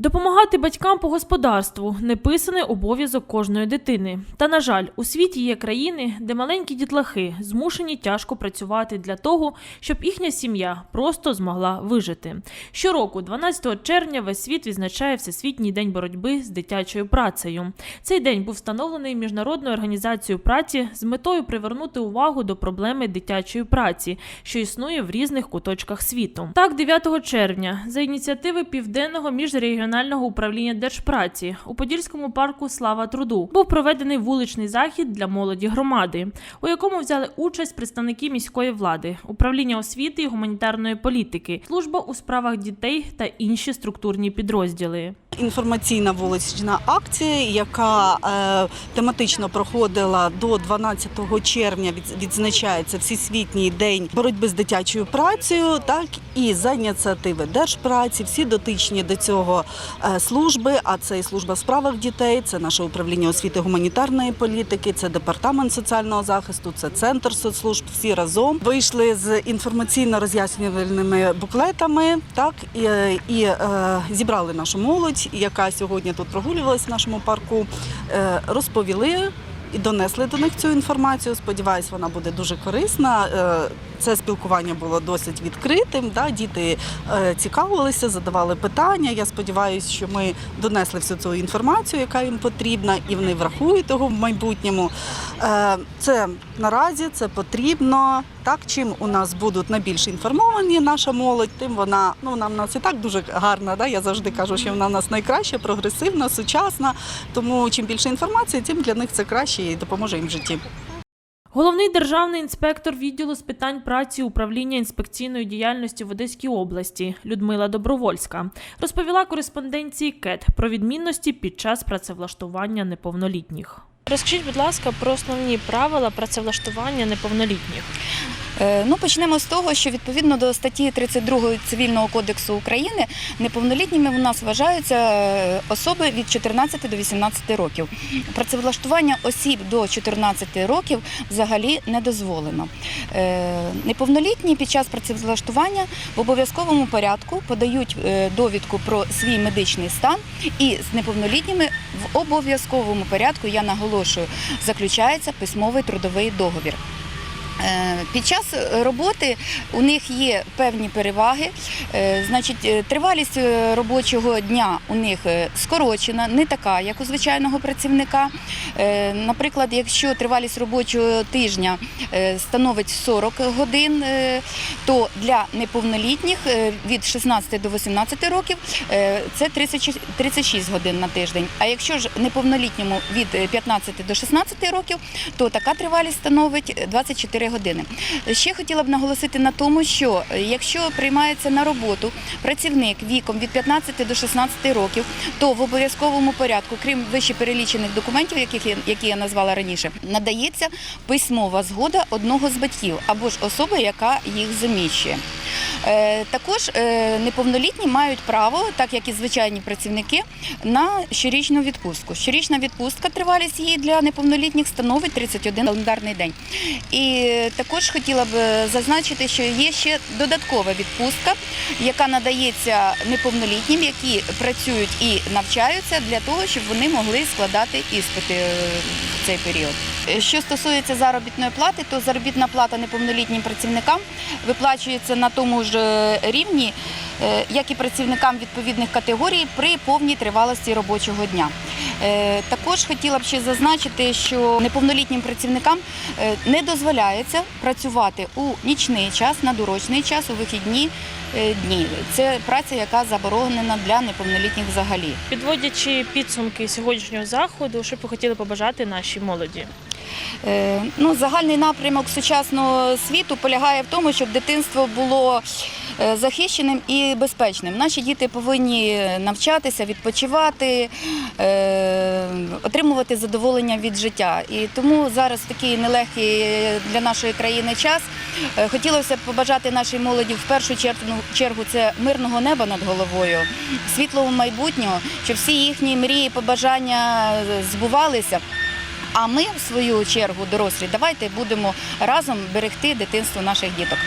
Допомагати батькам по господарству неписаний обов'язок кожної дитини. Та на жаль, у світі є країни, де маленькі дітлахи змушені тяжко працювати для того, щоб їхня сім'я просто змогла вижити. Щороку, 12 червня, весь світ відзначає Всесвітній день боротьби з дитячою працею. Цей день був встановлений міжнародною організацією праці з метою привернути увагу до проблеми дитячої праці, що існує в різних куточках світу. Так, 9 червня, за ініціативи південного міжрегіонального управління держпраці у Подільському парку Слава труду був проведений вуличний захід для молоді громади, у якому взяли участь представники міської влади, управління освіти і гуманітарної політики, служба у справах дітей та інші структурні підрозділи. Інформаційна вулична акція, яка е, тематично проходила до 12 червня, від- відзначається Всесвітній день боротьби з дитячою працею, так і за ініціативи держпраці, всі дотичні до цього служби. А це і служба в справах дітей, це наше управління освіти гуманітарної політики, це департамент соціального захисту, це центр соцслужб. Всі разом вийшли з інформаційно-роз'яснювальними буклетами, так і, і е, зібрали нашу молодь, яка сьогодні тут прогулювалася в нашому парку, е, розповіли. І донесли до них цю інформацію. Сподіваюсь, вона буде дуже корисна. Е, Це спілкування було досить відкритим. Да? Діти е, цікавилися, задавали питання. Я сподіваюся, що ми донесли всю цю інформацію, яка їм потрібна, і вони врахують того в майбутньому. Е, Це наразі це потрібно. Так, чим у нас будуть найбільш інформовані наша молодь, тим вона ну в нас і так дуже гарна. Да? Я завжди кажу, що вона в нас найкраща, прогресивна, сучасна. Тому чим більше інформації, тим для них це краще і допоможе їм в житті. Головний державний інспектор відділу з питань праці управління інспекційної діяльності в Одеській області Людмила Добровольська розповіла кореспонденції КЕТ про відмінності під час працевлаштування неповнолітніх. Розкажіть, будь ласка, про основні правила працевлаштування неповнолітніх. Е, Ну, почнемо з того, що відповідно до статті 32 Цивільного кодексу України неповнолітніми у нас вважаються е, особи від 14 до 18 років. Працевлаштування осіб до 14 років взагалі не дозволено. Е, Неповнолітні під час працевлаштування в обов'язковому порядку подають довідку про свій медичний стан і з неповнолітніми в обов'язковому порядку, я наголошую, заключається письмовий трудовий договір. Е, Під час роботи у них є певні переваги. Е, Значить, е, тривалість робочого дня у них скорочена, не така, як у звичайного працівника. Наприклад, якщо тривалість робочого тижня становить 40 годин, то для неповнолітніх від 16 до 18 років це 36 36 годин на тиждень. А якщо ж неповнолітньому від е, 15 до 16 років, то така тривалість становить 24 години. Ще хотіла б наголосити на тому, що е, якщо приймається на роботу працівник віком від 15 до 16 років, то в обов'язковому порядку, крім вище перелічених документів, які я назвала раніше, надається письмова згода одного з батьків або ж особи, яка їх заміщує. Е, Також е, неповнолітні мають право, так як і звичайні працівники, на щорічну відпустку. Щорічна відпустка, тривалість її для неповнолітніх становить 31 календарний день. І е, також хотіла б зазначити, що є ще додаткова відпустка, яка надається неповнолітнім, які працюють і навчаються для того, щоб вони могли складати іспити в цей період. Що стосується заробітної плати, то заробітна плата неповнолітнім працівникам виплачується на тому ж е, рівні, е, як і працівникам відповідних категорій при повній тривалості робочого дня. Е, Також хотіла б ще зазначити, що неповнолітнім працівникам е, не дозволяється працювати у нічний час, на дорочний час, у вихідні е, дні. Це праця, яка заборонена для неповнолітніх взагалі. Підводячи підсумки сьогоднішнього заходу, що б ви хотіли побажати нашій молоді? Ну, загальний напрямок сучасного світу полягає в тому, щоб дитинство було захищеним і безпечним. Наші діти повинні навчатися, відпочивати, е, отримувати задоволення від життя. І тому зараз такий нелегкий для нашої країни час. Е, Хотілося б побажати нашій молоді в першу чергу, це мирного неба над головою, світлого майбутнього, щоб всі їхні мрії, побажання е, збувалися. А ми, в свою чергу, дорослі, давайте будемо разом берегти дитинство наших діток.